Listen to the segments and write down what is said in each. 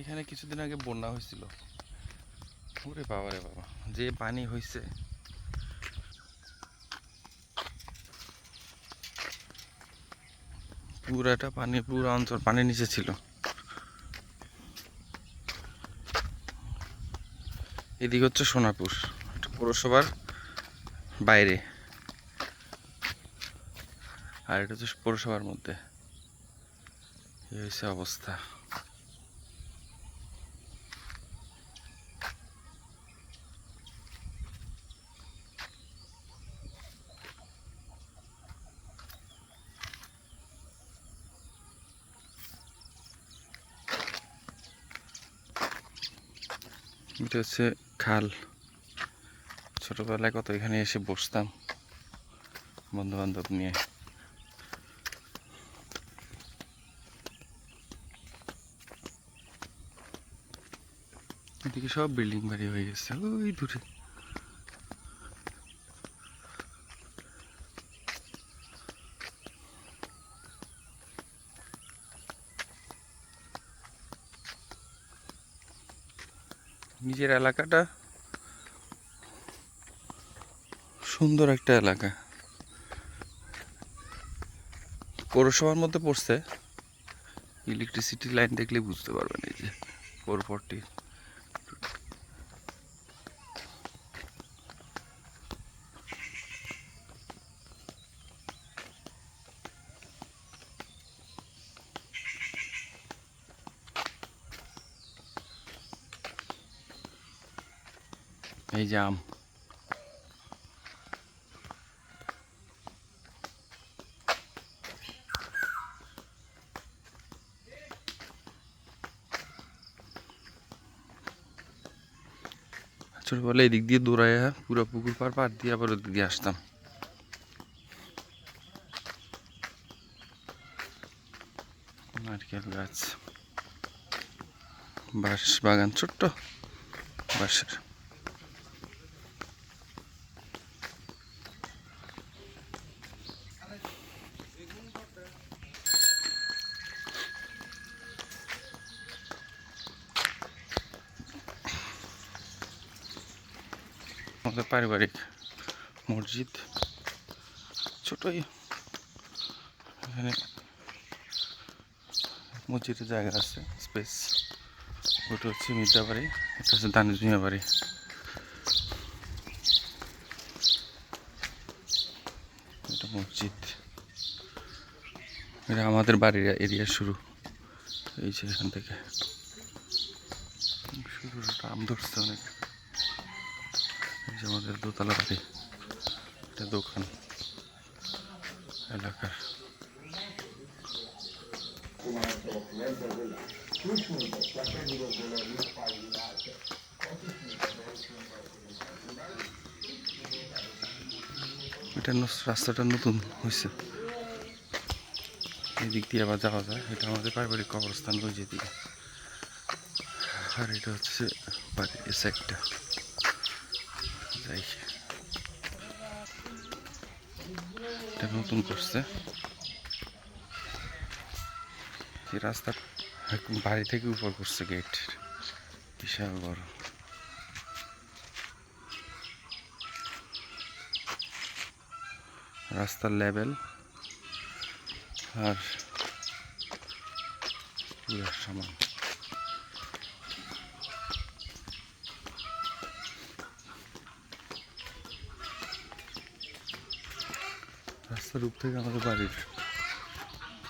এখানে কিছুদিন আগে বন্যা হয়েছিল। ওরে বাবা রে বাবা, যে পানি হয়েছে পুরাটা পানি, পুরো অঞ্চল পানির নিচে ছিল। এদিকে হচ্ছে সোনাপুর পৌরসভার বাইরে। আর এটা হচ্ছে পৌরসভার মধ্যে। এই হচ্ছে অবস্থা। এটা হচ্ছে? খাল। ছোটবেলায় কত এখানে এসে বসতাম বন্ধু বান্ধব নিয়ে। এদিকে সব বিল্ডিং বাড়ি হয়ে গেছে। ওই দূরে। নিজের এলাকাটা। সুন্দর একটা এলাকা। পৌরসভার মধ্যে পড়ছে। ইলেকট্রিসিটি লাইন দেখলে বুঝতে পারবেন এই যে ফোর ফোরটি এই যে আম। ছোটবেলায় এদিক দিয়ে দৌড়াইয়া পুরো পুকুর পার পার দিয়ে আবার ওদিক দিয়ে আসতাম। নারকেল গাছ। বাঁশ বাগান, ছোট্ট বাঁশের। আমাদের পারিবারিক মসজিদ। ছোটই এখানে মসজিদের জায়গা আছে স্পেস ওটা হচ্ছে মির্জা বাড়ি, এটা হচ্ছে দানিশ মিয়া বাড়ি। এটা মসজিদ। এটা আমাদের বাড়ির এরিয়া শুরু। এই যে এখান থেকে। শুরুটা আম ধরছে অনেক। আমাদের দোতলা বাড়ি, এটা দোকান এলাকার। এটা রাস্তাটা নতুন হয়েছে এই দিক দিয়ে আবার যাওয়া যায়। এটা আমাদের পারিবারিক কবরস্থান রয়েছে আর এটা হচ্ছে বাড়ির যাই এটা নতুন করছে। রাস্তা বাড়ি থেকে উপর করছে গেট বিশাল বড়। রাস্তার লেভেল আর পুরো সমান। রাস্তার রূপ থেকে আমাদের বাড়ির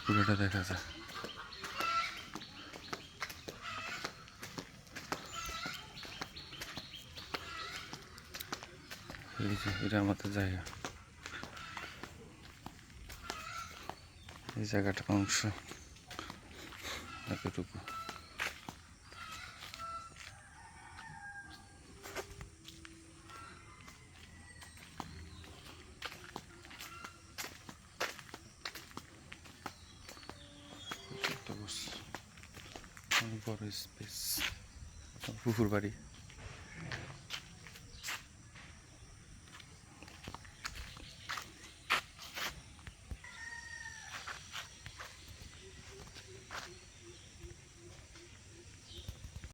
পুরোটা দেখা যায়। এই যে, এটা আমাদের জায়গা। এই জায়গাটা অংশ এতটুকু। বড় স্পেস পুকুর বাড়ি।